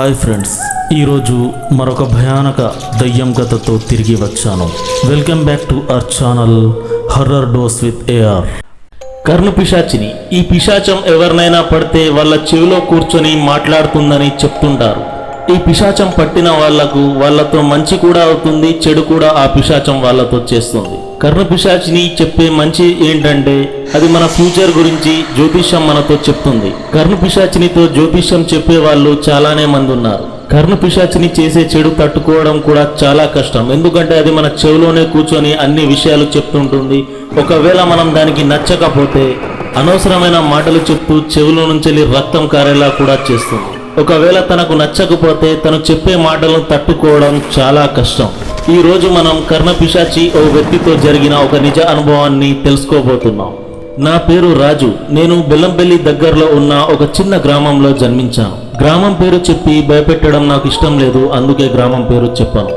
Hi friends. ఈరోజు మరొక భయానక దయ్యం కథతో తిరిగి వచ్చాను. Welcome back to our channel horror dose with AR. కర్ణ పిశాచిని ఈ పిశాచం ఎవరినైనా పడితే వాళ్ళ చెవిలో కూర్చొని మాట్లాడుతుందని చెప్తుంటారు. ఈ పిశాచం పట్టిన వాళ్ళకు వాళ్ళతో మంచి కూడా అవుతుంది చెడు కూడా ఆ పిశాచం వాళ్ళతో చేస్తుంది. కర్ణ పిశాచిని చెప్పే మంచి ఏంటంటే అది మన ఫ్యూచర్ గురించి జ్యోతిష్యం మనతో చెప్తుంది. కర్ణ పిశాచినితో జ్యోతిష్యం చెప్పే వాళ్ళు చాలానే మంది ఉన్నారు. కర్ణ పిశాచిని చేసే చెడు తట్టుకోవడం కూడా చాలా కష్టం. ఎందుకంటే అది మన చెవిలోనే కూర్చొని అన్ని విషయాలు చెప్తుంటుంది. ఒకవేళ మనం దానికి నచ్చకపోతే అనవసరమైన మాటలు చెప్తూ చెవిలో నుంచి రక్తం కారేలా కూడా చేస్తుంది. ఒకవేళ తనకు నచ్చకపోతే తను చెప్పే మాటలను తట్టుకోవడం చాలా కష్టం. ఈ రోజు మనం కర్ణపిశాచి ఓ వ్యక్తితో జరిగిన ఒక నిజ అనుభవాన్ని తెలుసుకోబోతున్నాం. నా పేరు రాజు. నేను బెల్లంపల్లి దగ్గరలో ఉన్న ఒక చిన్న గ్రామంలో జన్మించాను. గ్రామం పేరు చెప్పి భయపెట్టడం నాకు ఇష్టం లేదు అందుకే గ్రామం పేరు చెప్పాను.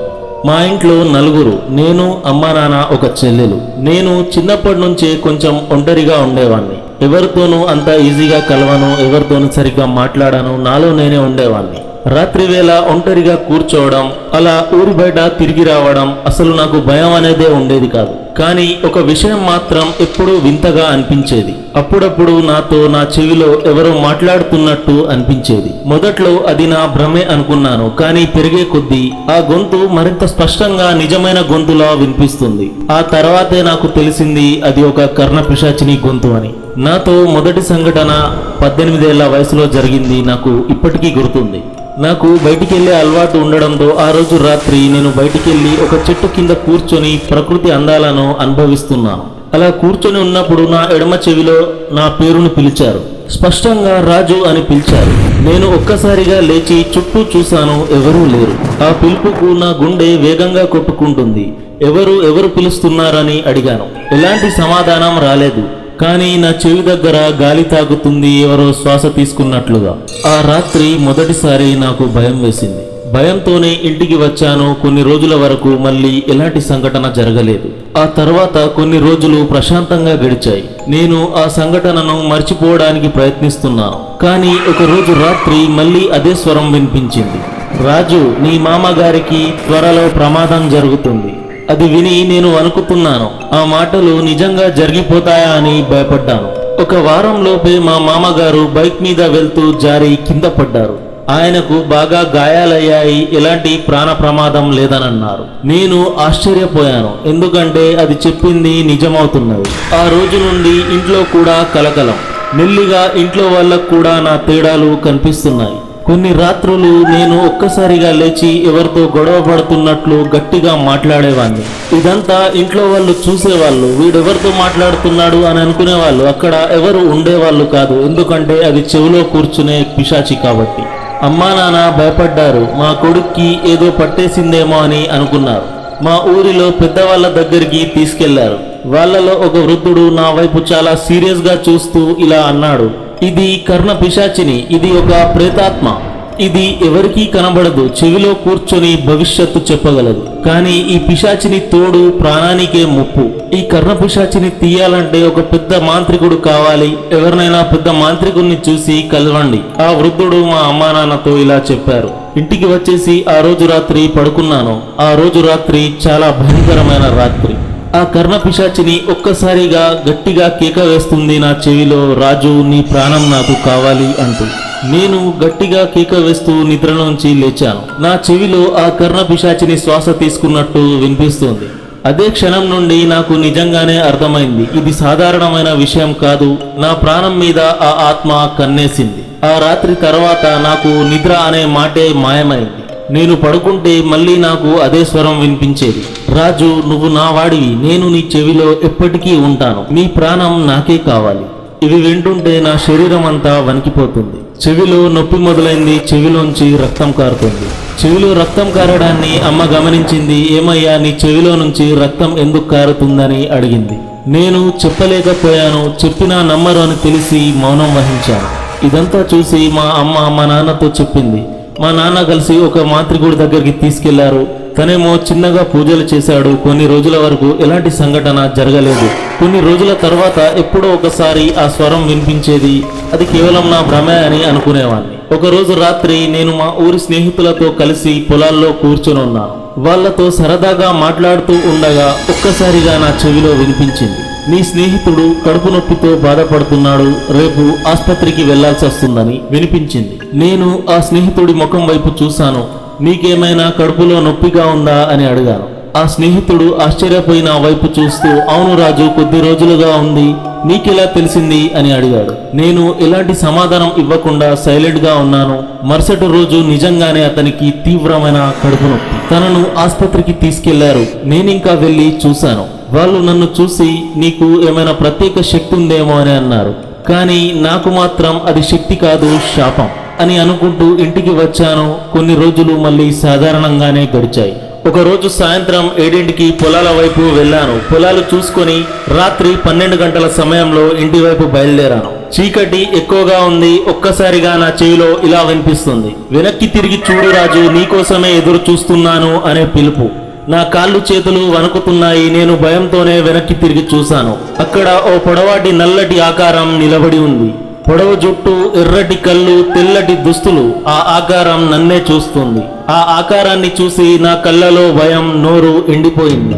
మా ఇంట్లో నలుగురు నేను అమ్మా నాన్న ఒక చెల్లెలు. నేను చిన్నప్పటి నుంచే కొంచెం ఒంటరిగా ఉండేవాడిని ఎవరితోనూ అంత ఈజీగా కలవను ఎవరితోనూ సరిగ్గా మాట్లాడాను నాలో నేనే ఉండేవాడిని రాత్రి వేళ ఒంటరిగా కూర్చోవడం అలా ఊరి బయట తిరిగి రావడం అసలు నాకు భయం అనేదే ఉండేది కాదు. కానీ ఒక విషయం మాత్రం ఎప్పుడూ వింతగా అనిపించేది. అప్పుడప్పుడు నాతో నా చెవిలో ఎవరో మాట్లాడుతున్నట్టు అనిపించేది. మొదట్లో అది నా భ్రమే అనుకున్నాను కానీ పెరిగే కొద్దీ ఆ గొంతు మరింత స్పష్టంగా నిజమైన గొంతులా వినిపిస్తుంది. ఆ తర్వాతే నాకు తెలిసింది అది ఒక కర్ణపిశాచిని గొంతు అని. నాతో మొదటి సంఘటన పద్దెనిమిదేళ్ళ వయసులో జరిగింది నాకు ఇప్పటికీ గుర్తుంది. నాకు బయటికి వెళ్ళే అలవాటు ఉండడంతో ఆ రోజు రాత్రి నేను బయటికి వెళ్ళి ఒక చెట్టు కింద కూర్చొని ప్రకృతి అందాలను అనుభవిస్తున్నాను. అలా కూర్చొని ఉన్నప్పుడు నా ఎడమ చెవిలో నా పేరును పిలిచారు. స్పష్టంగా రాజు అని పిలిచారు. నేను ఒక్కసారిగా లేచి చుట్టూ చూశాను ఎవరూ లేరు. ఆ పిలుపుకు నా గుండె వేగంగా కొట్టుకుంటుంది. ఎవరు ఎవరు పిలుస్తున్నారని అడిగాను. ఎలాంటి సమాధానం రాలేదు. కానీ నా చెవి దగ్గర గాలి తాగుతుంది ఎవరో శ్వాస తీసుకున్నట్లుగా. ఆ రాత్రి మొదటిసారి నాకు భయం వేసింది. భయంతోనే ఇంటికి వచ్చాను కొన్ని రోజుల వరకు మళ్ళీ ఎలాంటి సంఘటన జరగలేదు. ఆ తర్వాత కొన్ని రోజులు ప్రశాంతంగా గడిచాయి. నేను ఆ సంఘటనను మర్చిపోవడానికి ప్రయత్నిస్తున్నాను. కానీ ఒక రోజు రాత్రి మళ్ళీ అదే స్వరం వినిపించింది. రాజు నీ మామగారికి త్వరలో ప్రమాదం జరుగుతుంది. అది విని నేను అనుకుతున్నాను ఆ మాటలు నిజంగా జరిగిపోతాయా అని భయపడ్డాను. ఒక వారం లోపే మా మామగారు బైక్ మీద వెళ్తూ జారి కింద పడ్డారు. ఆయనకు బాగా గాయాలయ్యాయి ఎలాంటి ప్రాణ ప్రమాదం లేదనన్నారు. నేను ఆశ్చర్యపోయాను ఎందుకంటే అది చెప్పింది నిజమవుతున్నది. ఆ రోజు నుండి ఇంట్లో కూడా కలకలం. మెల్లిగా ఇంట్లో వాళ్ళకు కూడా నా తేడాలు కనిపిస్తున్నాయి. కొన్ని రాత్రులు నేను ఒక్కసారిగా లేచి ఎవరితో గొడవ పడుతున్నట్లు గట్టిగా మాట్లాడేవాడిని ఇదంతా ఇంట్లో వాళ్ళు చూసేవాళ్ళు వీడెవరితో మాట్లాడుతున్నాడు అని అనుకునేవాళ్ళు అక్కడ ఎవరు ఉండేవాళ్ళు కాదు. ఎందుకంటే అది చెవిలో కూర్చునే పిశాచి కాబట్టి. అమ్మా నాన్న భయపడ్డారు మా కొడుక్కి ఏదో పట్టేసిందేమో అని అనుకున్నారు. మా ఊరిలో పెద్దవాళ్ళ దగ్గరికి తీసుకెళ్ళారు. వాళ్ళలో ఒక వృద్ధుడు నా వైపు చాలా సీరియస్గా చూస్తూ ఇలా అన్నాడు. ఇది కర్ణ పిశాచిని ఇది ఒక ప్రేతాత్మ. ఇది ఎవరికీ కనబడదు చెవిలో కూర్చొని భవిష్యత్తు చెప్పగలదు. కానీ ఈ పిశాచిని తోడు ప్రాణానికే ముప్పు. ఈ కర్ణ పిశాచిని తీయాలంటే ఒక పెద్ద మాంత్రికుడు కావాలి. ఎవరినైనా పెద్ద మాంత్రికుడిని చూసి కలవండి. ఆ వృద్ధుడు మా అమ్మా నాన్నతో ఇలా చెప్పారు. ఇంటికి వచ్చేసి ఆ రోజు రాత్రి పడుకున్నాను. ఆ రోజు రాత్రి చాలా భయంకరమైన రాత్రి. ఆ కర్ణ పిశాచిని ఒక్కసారిగా గట్టిగా కేక వేస్తుంది నా చెవిలో రాజు నీ ప్రాణం నాకు కావాలి అంటూ. నేను గట్టిగా కేక వేస్తూ నిద్రలోంచి లేచాను. నా చెవిలో ఆ కర్ణ పిశాచిని శ్వాస తీసుకున్నట్టు వినిపిస్తుంది. అదే క్షణం నుండి నాకు నిజంగానే అర్థమైంది. ఇది సాధారణమైన విషయం కాదు. నా ప్రాణం మీద ఆ ఆత్మ కన్నేసింది. ఆ రాత్రి తర్వాత నాకు నిద్ర అనే మాటే మాయమైంది. నేను పడుకుంటే మళ్ళీ నాకు అదే స్వరం వినిపించేది. రాజు నువ్వు నా వాడివి నేను నీ చెవిలో ఎప్పటికీ ఉంటాను. నీ ప్రాణం నాకే కావాలి. ఇవి వింటుంటే నా శరీరం అంతా వణికిపోతుంది. చెవిలో నొప్పి మొదలైంది చెవిలోంచి రక్తం కారుతుంది. చెవిలో రక్తం కారడాన్ని అమ్మ గమనించింది ఏమయ్యా నీ చెవిలో నుంచి రక్తం ఎందుకు కారుతుందని అడిగింది. నేను చెప్పలేకపోయాను చెప్పినా నమ్మరు అని తెలిసి మౌనం వహించాను. ఇదంతా చూసి మా అమ్మ మా నాన్నతో చెప్పింది. మా నాన్న కలిసి ఒక మాత్రికుడి దగ్గరికి తీసుకెళ్ళారు. తనేమో చిన్నగా పూజలు చేశాడు. కొన్ని రోజుల వరకు ఎలాంటి సంఘటన జరగలేదు. కొన్ని రోజుల తర్వాత ఎప్పుడో ఒకసారి ఆ స్వరం వినిపించేది అది కేవలం నా భ్రమే అని అనుకునేవాడిని ఒక రోజు రాత్రి నేను మా ఊరి స్నేహితులతో కలిసి పొలాల్లో కూర్చొని ఉన్నాను వాళ్ళతో సరదాగా మాట్లాడుతూ ఉండగా ఒక్కసారిగా నా చెవిలో వినిపించింది. నీ స్నేహితుడు కడుపు నొప్పితో బాధపడుతున్నాడు. రేపు ఆసుపత్రికి వెళ్ళాల్సి వస్తుందని వినిపించింది. నేను ఆ స్నేహితుడి ముఖం వైపు చూశాను. నీకేమైనా కడుపులో నొప్పిగా ఉందా అని అడిగాను. ఆ స్నేహితుడు ఆశ్చర్యపోయి నా వైపు చూస్తూ అవును రాజు కొద్ది రోజులుగా ఉంది. నీకెలా తెలిసింది? అని అడిగాడు. నేను ఎలాంటి సమాధానం ఇవ్వకుండా సైలెంట్గా ఉన్నాను. మరుసటి రోజు నిజంగానే అతనికి తీవ్రమైన కడుపు నొప్పి. తనను ఆసుపత్రికి తీసుకెళ్ళారు. నేనింకా వెళ్ళి చూశాను. వాళ్ళు నన్ను చూసి నీకు ఏమైనా ప్రత్యేక శక్తి ఉందేమో అని అన్నారు. కానీ నాకు మాత్రం అది శక్తి కాదు శాపం. అని అనుకుంటూ ఇంటికి వచ్చాను. కొన్ని రోజులు మళ్ళీ సాధారణంగానే గడిచాయి. ఒకరోజు సాయంత్రం ఏడింటికి పొలాల వైపు వెళ్ళాను. పొలాలు చూసుకొని రాత్రి పన్నెండు గంటల సమయంలో ఇంటి వైపు బయలుదేరాను. చీకటి ఎక్కువగా ఉంది. ఒక్కసారిగా నా చెవిలో ఇలా వినిపిస్తుంది. వెనక్కి తిరిగి చూడు రాజు నీకోసమే ఎదురు చూస్తున్నాను అనే పిలుపు. నా కాళ్ళు చేతులు వణుకుతున్నాయి. నేను భయంతోనే వెనక్కి తిరిగి చూశాను. అక్కడ ఓ పొడవాటి నల్లటి ఆకారం నిలబడి ఉంది. పొడవు జుట్టు ఎర్రటి కళ్ళు తెల్లటి దుస్తులు. ఆ ఆకారం నన్నే చూస్తుంది. ఆ ఆకారాన్ని చూసి నా కళ్ళలో భయం నోరు ఎండిపోయింది.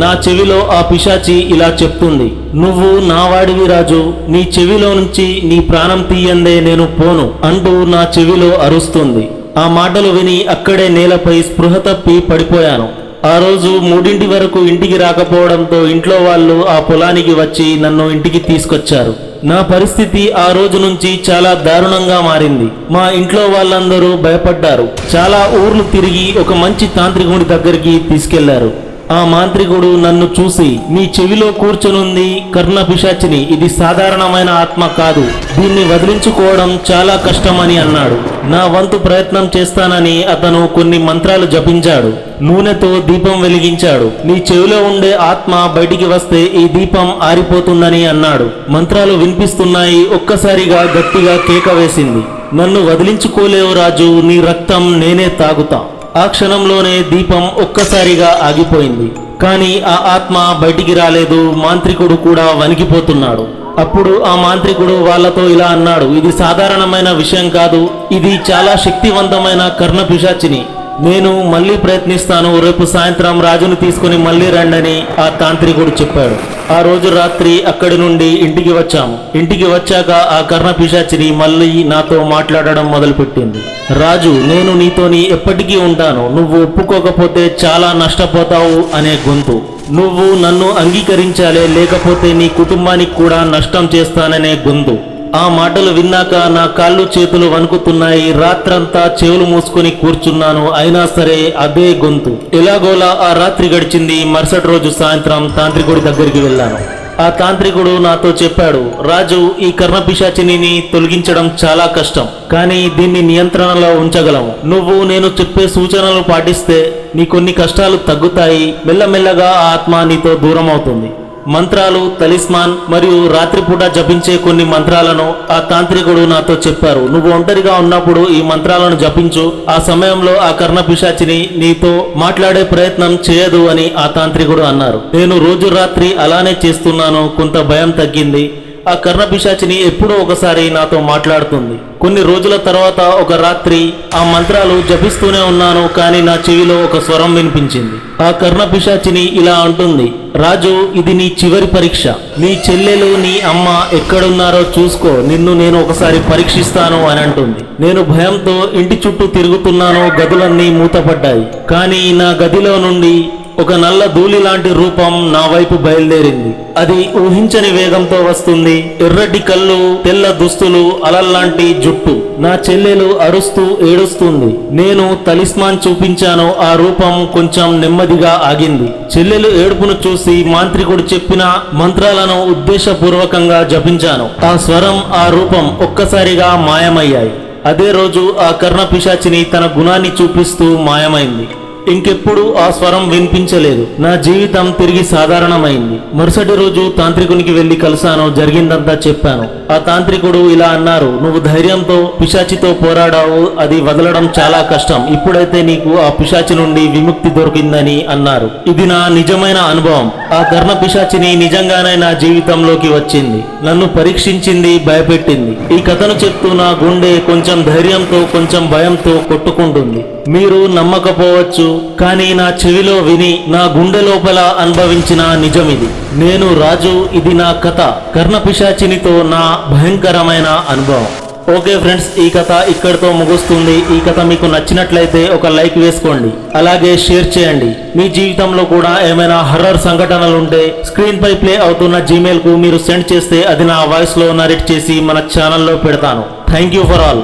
నా చెవిలో ఆ పిశాచి ఇలా చెప్తుంది. నువ్వు నా వాడివి రాజు. నీ చెవిలో నుంచి నీ ప్రాణం తీయందే నేను పోను అంటూ నా చెవిలో అరుస్తుంది. ఆ మాటలు విని అక్కడే నేలపై స్పృహ తప్పి పడిపోయాను. ఆ రోజు మూడింటి వరకు ఇంటికి రాకపోవడంతో ఇంట్లో వాళ్ళు ఆ పొలానికి వచ్చి నన్ను ఇంటికి తీసుకొచ్చారు. నా పరిస్థితి ఆ రోజు నుంచి చాలా దారుణంగా మారింది. మా ఇంట్లో వాళ్ళందరూ భయపడ్డారు. చాలా ఊర్లు తిరిగి ఒక మంచి తాంత్రికుడి దగ్గరికి తీసుకెళ్ళారు. ఆ మాంత్రికుడు నన్ను చూసి నీ చెవిలో కూర్చొనుంది కర్ణ పిశాచిని ఇది సాధారణమైన ఆత్మ కాదు. దీన్ని వదిలించుకోవడం చాలా కష్టమని అన్నాడు. నా వంతు ప్రయత్నం చేస్తానని అతను కొన్ని మంత్రాలు జపించాడు. నూనెతో దీపం వెలిగించాడు. నీ చెవిలో ఉండే ఆత్మ బయటికి వస్తే ఈ దీపం ఆరిపోతుందని అన్నాడు. మంత్రాలు వినిపిస్తున్నాయి. ఒక్కసారిగా గట్టిగా కేక వేసింది. నన్ను వదిలించుకోలేవు రాజు. నీ రక్తం నేనే తాగుతా. ఆ క్షణంలోనే దీపం ఒక్కసారిగా ఆగిపోయింది. కానీ ఆ ఆత్మ బయటికి రాలేదు. మాంత్రికుడు కూడా వణికిపోతున్నాడు. అప్పుడు ఆ మాంత్రికుడు వాళ్ళతో ఇలా అన్నాడు ఇది సాధారణమైన విషయం కాదు. ఇది చాలా శక్తివంతమైన కర్ణ పిశాచిని. నేను మళ్ళీ ప్రయత్నిస్తాను. రేపు సాయంత్రం రాజును తీసుకుని మళ్ళీ రండని ఆ తాంత్రికుడు చెప్పాడు. ఆ రోజు రాత్రి అక్కడి నుండి ఇంటికి వచ్చాము. ఇంటికి వచ్చాక ఆ కర్ణ పిశాచిని మళ్ళీ నాతో మాట్లాడడం మొదలుపెట్టింది. రాజు నేను నీతోని ఎప్పటికీ ఉంటాను. నువ్వు ఒప్పుకోకపోతే చాలా నష్టపోతావు అనే గొంతు. నువ్వు నన్ను అంగీకరించాలే లేకపోతే నీ కుటుంబానికి కూడా నష్టం చేస్తాననే గొంతు. ఆ మాటలు విన్నాక నా కాళ్ళు చేతులు వణుకుతున్నాయి రాత్రంతా చెవులు మూసుకొని కూర్చున్నాను. అయినా సరే అదే గొంతు. ఎలాగోలా ఆ రాత్రి గడిచింది. మరుసటి రోజు సాయంత్రం తాంత్రికుడి దగ్గరికి వెళ్ళాను. ఆ తాంత్రికుడు నాతో చెప్పాడు రాజు ఈ కర్ణపిశాచిని తొలగించడం చాలా కష్టం. కానీ దీన్ని నియంత్రణలో ఉంచగలము. నువ్వు నేను చెప్పే సూచనలు పాటిస్తే నీ కొన్ని కష్టాలు తగ్గుతాయి. మెల్లమెల్లగా ఆ ఆత్మ నీతో దూరం అవుతుంది మంత్రాలు తలిస్మాన్ మరియు రాత్రిపూట జపించే కొన్ని మంత్రాలను ఆ తాంత్రికుడు నాతో చెప్పారు. నువ్వు ఒంటరిగా ఉన్నప్పుడు ఈ మంత్రాలను జపించు. ఆ సమయంలో ఆ కర్ణ పిశాచిని నీతో మాట్లాడే ప్రయత్నం చేయదు అని ఆ తాంత్రికుడు అన్నారు. నేను రోజు రాత్రి అలానే చేస్తున్నాను. కొంత భయం తగ్గింది. ఆ కర్ణ పిశాచిని ఎప్పుడో ఒకసారి నాతో మాట్లాడుతుంది. కొన్ని రోజుల తర్వాత ఒక రాత్రి ఆ మంత్రాలు జపిస్తూనే ఉన్నాను కానీ నా చెవిలో ఒక స్వరం వినిపించింది. ఆ కర్ణ పిశాచిని ఇలా అంటుంది రాజు ఇది నీ చివరి పరీక్ష. నీ చెల్లెలు నీ అమ్మ ఎక్కడున్నారో చూసుకో. నిన్ను నేను ఒకసారి పరీక్షిస్తాను అని అంటుంది. నేను భయంతో ఇంటి చుట్టూ తిరుగుతున్నాను గదులన్నీ మూతపడ్డాయి. కానీ నా గదిలో నుండి ఒక నల్ల ధూళి లాంటి రూపం నా వైపు బయలుదేరింది. అది ఊహించని వేగంతో వస్తుంది. ఎర్రటి కళ్ళు తెల్ల దుస్తులు అలల్లాంటి జుట్టు. నా చెల్లెలు అరుస్తూ ఏడుస్తుంది. నేను తలిస్మాన్ చూపించాను. ఆ రూపం కొంచెం నెమ్మదిగా ఆగింది. చెల్లెలు ఏడుపును చూసి మాంత్రికుడు చెప్పిన మంత్రాలను ఉద్దేశపూర్వకంగా జపించాను. ఆ స్వరం ఆ రూపం ఒక్కసారిగా మాయమయ్యాయి. అదే రోజు ఆ కర్ణ పిశాచిని తన గుణాన్ని చూపిస్తూ మాయమైంది. ఇంకెప్పుడు ఆ స్వరం వినిపించలేదు. నా జీవితం తిరిగి సాధారణమైంది. మరుసటి రోజు తాంత్రికునికి వెళ్ళి కలిశాను జరిగిందంతా చెప్పాను. ఆ తాంత్రికుడు ఇలా అన్నారు నువ్వు ధైర్యంతో పిశాచితో పోరాడావు అది వదలడం చాలా కష్టం. ఇప్పుడైతే నీకు ఆ పిశాచి నుండి విముక్తి దొరికిందని అన్నారు. ఇది నా నిజమైన అనుభవం. ఆ కర్ణ పిశాచిని నిజంగానే నా జీవితంలోకి వచ్చింది. నన్ను పరీక్షించింది భయపెట్టింది. ఈ కథను చెప్తూ నా గుండె కొంచెం ధైర్యంతో కొంచెం భయంతో కొట్టుకుంటుంది. మీరు నమ్మకపోవచ్చు కానీ నా చెవిలో విని నా గుండె లోపల అనుభవించిన నిజమిది. నేను రాజు ఇది నా కథ. కర్ణపిశాచినితో నా భయంకరమైన అనుభవం. ఓకే ఫ్రెండ్స్ ఈ కథ ఇక్కడితో ముగుస్తుంది. ఈ కథ మీకు నచ్చినట్లయితే ఒక లైక్ వేసుకోండి. అలాగే షేర్ చేయండి. మీ జీవితంలో కూడా ఏమైనా హర్రర్ సంఘటనలు ఉంటే స్క్రీన్ పై ప్లే అవుతున్న జీమెయిల్కు మీరు సెండ్ చేస్తే అది నా వాయిస్లో నరేట్ చేసి మన ఛానల్లో పెడతాను. Thank you for all.